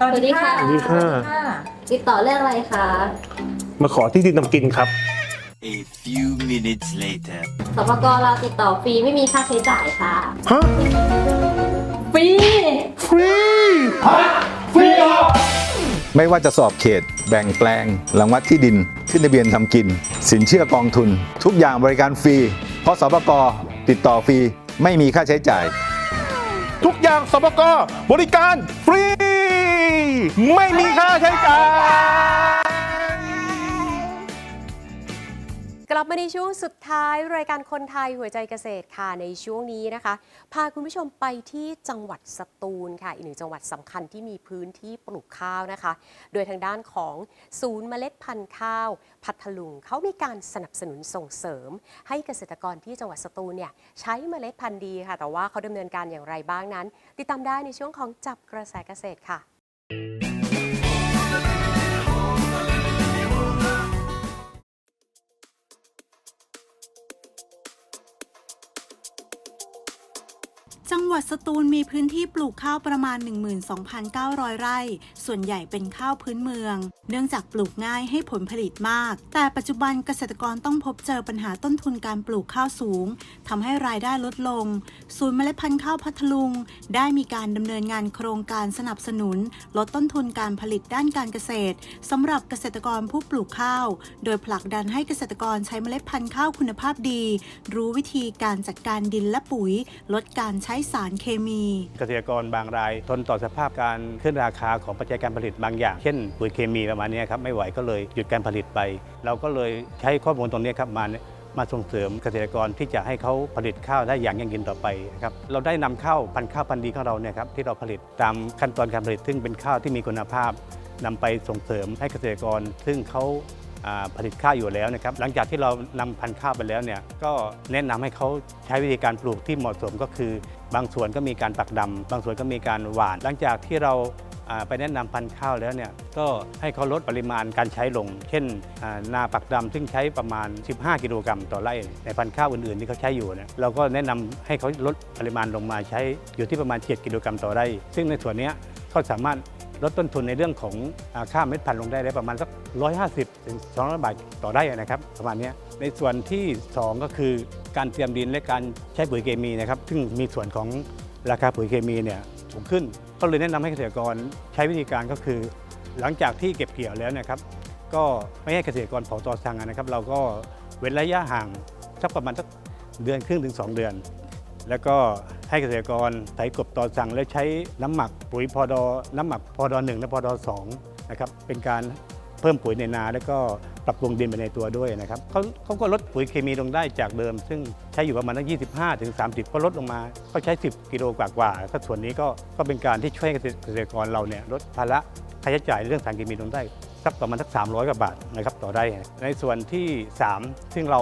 สวัสดีค่ะ สวัสดีค่ะ ติดต่อเรื่องอะไรคะ มาขอที่ดินทำกินครับ A few minutes later. สปกเราติดต่อฟรีไม่มีค่าใช้จ่ายค่ะ ฮะ ฟรี ฟรี ไม่ว่าจะสอบเขต แบ่งแปลงรางวัดที่ดิน ขึ้นทะเบียนทำกิน สินเชื่อกองทุน ทุกอย่างบริการฟรี เพราะสปกติดต่อฟรี ไม่มีค่าใช้จ่าย ทุกอย่างสปกบริการฟรี ไม่มีค่าใช้จ่ายกลับมาในช่วงสุดท้ายรายการคนไทยหัวใจเกษตรค่ะในช่วงนี้นะคะ พาคุณผู้ชมไปที่จังหวัดสตูลค่ะ อีกหนึ่งจังหวัดสำคัญที่มีพื้นที่ปลูกข้าวนะคะ โดยทางด้านของศูนย์เมล็ดพันธุ์ข้าว พัทลุงเขามีการสนับสนุนส่งเสริม ให้เกษตรกรที่จังหวัดสตูลเนี่ยใช้เมล็ดพันธุ์ดีค่ะ แต่ว่าเขาดำเนินการอย่างไรบ้างนั้น ติดตามได้ในช่วงของจับกระแสเกษตรค่ะ วัดสตูลมีพื้นที่ปลูกข้าวประมาณ 12,900 ไร่ ส่วนใหญ่เป็นข้าวพื้นเมือง เนื่องจากปลูกง่ายให้ผลผลิตมาก แต่ปัจจุบันเกษตรกรต้องพบเจอปัญหาต้นทุนการปลูกข้าวสูงทำให้รายได้ลดลง ศูนย์เมล็ดพันธุ์ข้าวพัทลุง ได้มีการดำเนินงานโครงการสนับสนุน ลดต้นทุนการผลิตด้านการเกษตรสำหรับเกษตรกรผู้ปลูกข้าว โดยผลักดันให้เกษตรกรใช้เมล็ดพันธุ์ข้าวคุณภาพดี รู้วิธีการจัดการดินและปุ๋ย ลดการใช้สารเคมี เกษตรกรบางรายทนต่อสภาพการขึ้นราคาของปัจจัยการผลิตบางอย่าง เช่นปุ๋ยเคมีประมาณนี้ครับไม่ไหวก็เลยหยุดการผลิตไป เราก็เลยใช้ข้อมูลตรงนี้ครับมามาส่งเสริมเกษตรกรที่จะให้เขาผลิตข้าวได้อย่างยั่งยืนต่อไปครับเราได้นำเข้าวพันธุ์ข้าวพันธุ์ดีของเราเนี่ยครับที่เราผลิตตามขั้นตอนการผลิต ซึ่งเป็นข้าวที่มีคุณภาพนำไปส่งเสริมให้เกษตรกร ซึ่งเขา ผลิตข้าวอยู่แล้วนะครับหลังจากที่เรานำพันธุ์ข้าวไปแล้วเนี่ยก็แนะนำให้เขาใช้วิธีการปลูกที่เหมาะสมก็คือ บางส่วนก็มีการปักดำบางส่วนก็มีการหว่าน หลังจากที่เราไปแนะนำพันธุ์ข้าวแล้วเนี่ยก็ให้เขาลดปริมาณการใช้ลง เช่นนาปักดำซึ่งใช้ประมาณ 15 กิโลกรัมต่อไร่ในพันธุ์ข้าวอื่นๆที่เขาใช้อยู่เนี่ยเราก็แนะนำให้เขาลดปริมาณลงมาใช้อยู่ที่ประมาณ 7 กิโลกรัมต่อไร่ ซึ่งในส่วนเนี้ยเขาสามารถ ลดต้นทุนในเรื่องของค่าเม็ดพันธุ์ลงได้ได้ประมาณสัก 150ถึง200 บาทต่อไร่นะครับ ประมาณนี้ในส่วนที่ 2 ก็คือการเตรียมดินและการใช้ปุ๋ยเคมีนะครับซึ่งมีส่วนของราคาปุ๋ยเคมีเนี่ยสูงขึ้น ก็เลยแนะนำให้เกษตรกรใช้วิธีการก็คือ หลังจากที่เก็บเกี่ยวแล้วนะครับ ก็ไม่ให้เกษตรกรเผาตอสังนะครับ เราก็เว้นระยะห่างสักประมาณสักเดือนครึ่งถึง 2 เดือน แล้วก็ ให้เกษตรกรไถกบต่อสั่งและใช้น้ำหมักปุ๋ยพอดอน้ำหมักพอดอหนึ่งและพอดอสองนะครับเป็นการเพิ่มปุ๋ยในนา แล้วก็ปรับปรุงดินไปในตัวด้วยนะครับเขาเขาก็ลดปุ๋ยเคมีลงได้จากเดิม ซึ่งใช้อยู่ประมาณตั้ง 25 ถึง 30 ก็ลดลงมาก็ใช้ 10 กิโลกว่าๆก็ส่วนนี้ก็ก็เป็นการที่ช่วยเกษตรกรเราเนี่ยลดภาระค่าใช้จ่ายเรื่องสารเคมีลงได้สักประมาณสัก300กว่าบาทนะครับต่อไร่ในส่วนที่ 3 ซึ่งเรา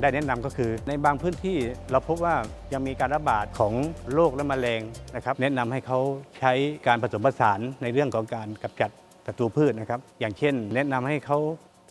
ได้แนะนำก็คือในบางพื้นที่เราพบว่ายังมีการระบาดของโรคและแมลงนะครับ แนะนำให้เขาใช้การผสมผสานในเรื่องของการกำจัดศัตรูพืชนะครับ อย่างเช่น แนะนำให้เขา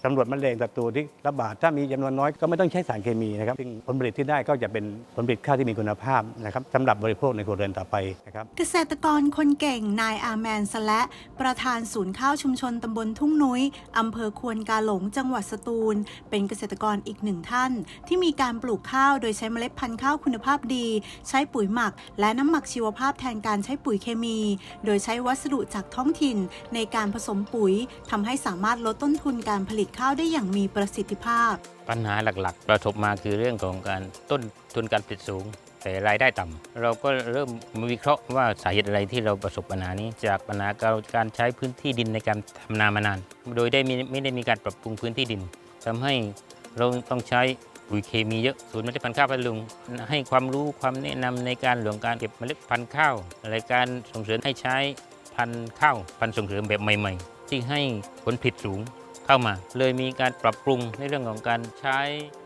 สำรวจแมลงศัตรูที่ระบาดถ้ามีจำนวนน้อยก็ไม่ต้องใช้สารเคมีนะครับซึ่งผลผลิตที่ได้ก็จะเป็นผลผลิตข้าวที่มีคุณภาพนะครับสำหรับบริโภคในครัวเรือนต่อไปนะครับเกษตรกรคนเก่งนายอาแมนสและประธานศูนย์ข้าวชุมชนตำบลทุ่งนุ้ยอำเภอควนกาหลงจังหวัดสตูล เป็นเกษตรกรอีกหนึ่งท่าน ที่มีการปลูกข้าวโดยใช้เมล็ดพันธุ์ข้าวคุณภาพดี ใช้ปุ๋ยหมัก และน้ำหมักชีวภาพแทนการใช้ปุ๋ยเคมี โดยใช้วัสดุจากท้องถิ่นในการผสมปุ๋ยทำให้สามารถลดต้นทุนการผลิตข้าวได้อย่างมีประสิทธิภาพ ปัญหาหลักๆ ประสบมาคือเรื่องของการต้นทุนการผลิตสูง แต่รายได้ต่ำเราก็เริ่มมาวิเคราะห์ว่าสาเหตุอะไรที่เราประสบปัญหานี้ จากปัญหาการใช้พื้นที่ดินในการทำนามานาน โดยได้มีไม่ได้มีการปรับปรุงพื้นที่ดินทำให้เราต้องใช้ปุ๋ยเคมีเยอะศูนย์เมล็ดพันธุ์ข้าวพัทลุง ให้ความรู้ความแนะนำในการเรื่องการเก็บเมล็ดพันธุ์ข้าวในการส่งเสริมให้ใช้พันธุ์ข้าวพันธุ์ส่งเสริมแบบใหม่ ๆ ที่ให้ผลผลิตสูง เข้ามา เลยมีการปรับปรุงในเรื่องของการใช้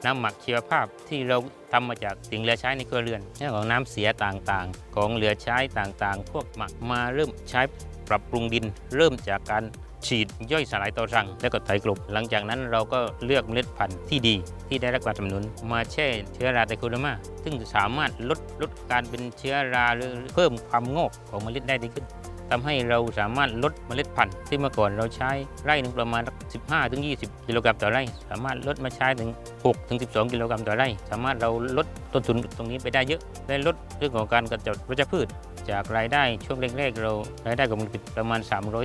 น้ำหมักชีวภาพที่เราทำมาจากสิ่งเหลือใช้ในครัวเรือนเรื่องของน้ำเสียต่างๆ ของเหลือใช้ต่างๆ พวกหมักมาเริ่มใช้ปรับปรุงดิน เริ่มจากการฉีดย่อยสลายต่อรัง แล้วก็ไถกลบ หลังจากนั้นเราก็เลือกเมล็ดพันธุ์ที่ดี ที่ได้รับการสนับสนุน มาแช่เชื้อราไตโคเดมาซึ่งสามารถลดลดการเป็นเชื้อราหรือเพิ่มความงอกของเมล็ดได้ดีขึ้น ทำให้เราสามารถลดเมล็ดพันธุ์ที่เมื่อก่อนเราใช้ไร่หนึ่งประมาณ 15ถึง20 กิโลกรัมต่อไร่ สามารถลดมาใช้ถึง6ถึง12 กิโลกรัมต่อไร่ สามารถเราลดต้นทุนตรงนี้ไปได้เยอะและลดเรื่องของการกำจัดวัชพืช จากรายได้ช่วงแรกๆ เรารายได้ของมันป็นประมาณ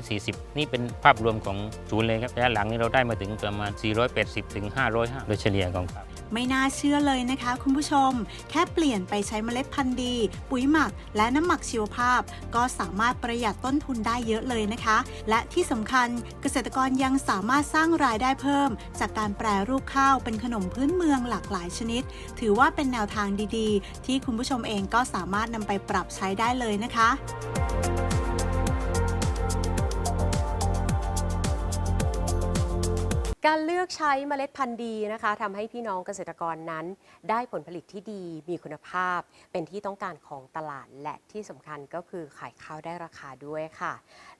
340 นี่เป็นภาพรวมของศูนย์เลยครับระยะหลังนี้เราได้มาถึงประมาณ 480ถึง505โดยเฉลี่ยของครับ ไม่น่าเชื่อเลยนะคะ คุณผู้ชม แค่เปลี่ยนไปใช้เมล็ดพันธุ์ดี ปุ๋ยหมัก และน้ำหมักชีวภาพ ก็สามารถประหยัดต้นทุนได้เยอะเลยนะคะ และที่สำคัญเกษตรกรยังสามารถสร้างรายได้เพิ่ม จากการแปรรูปข้าวเป็นขนมพื้นเมืองหลากหลายชนิด ถือว่าเป็นแนวทางดีๆ ที่คุณผู้ชมเองก็สามารถนำไปปรับใช้ได้เลยนะคะ การเลือกใช้เมล็ดพันธุ์ดีนะคะทำให้พี่น้องเกษตรกรนั้น ได้ผลผลิตที่ดีมีคุณภาพ เป็นที่ต้องการของตลาดและที่สำคัญก็คือขายข้าวได้ราคาด้วยค่ะ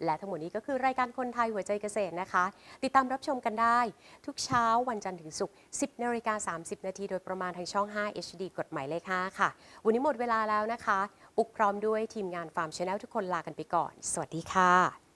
และทั้งหมดนี้ก็คือรายการคนไทยหัวใจเกษตรนะคะ ติดตามรับชมกันได้ ทุกเช้าวันจันทร์ถึงศุกร์ 10นาฬิกา30 นาทีโดยประมาณทางช่อง 5 HD กฎหมายเลข5ค่ะ วันนี้หมดเวลาแล้วนะคะอุกพร้อมด้วยทีมงานฟาร์มชาแนลทุกคนลากันไปก่อน สวัสดีค่ะ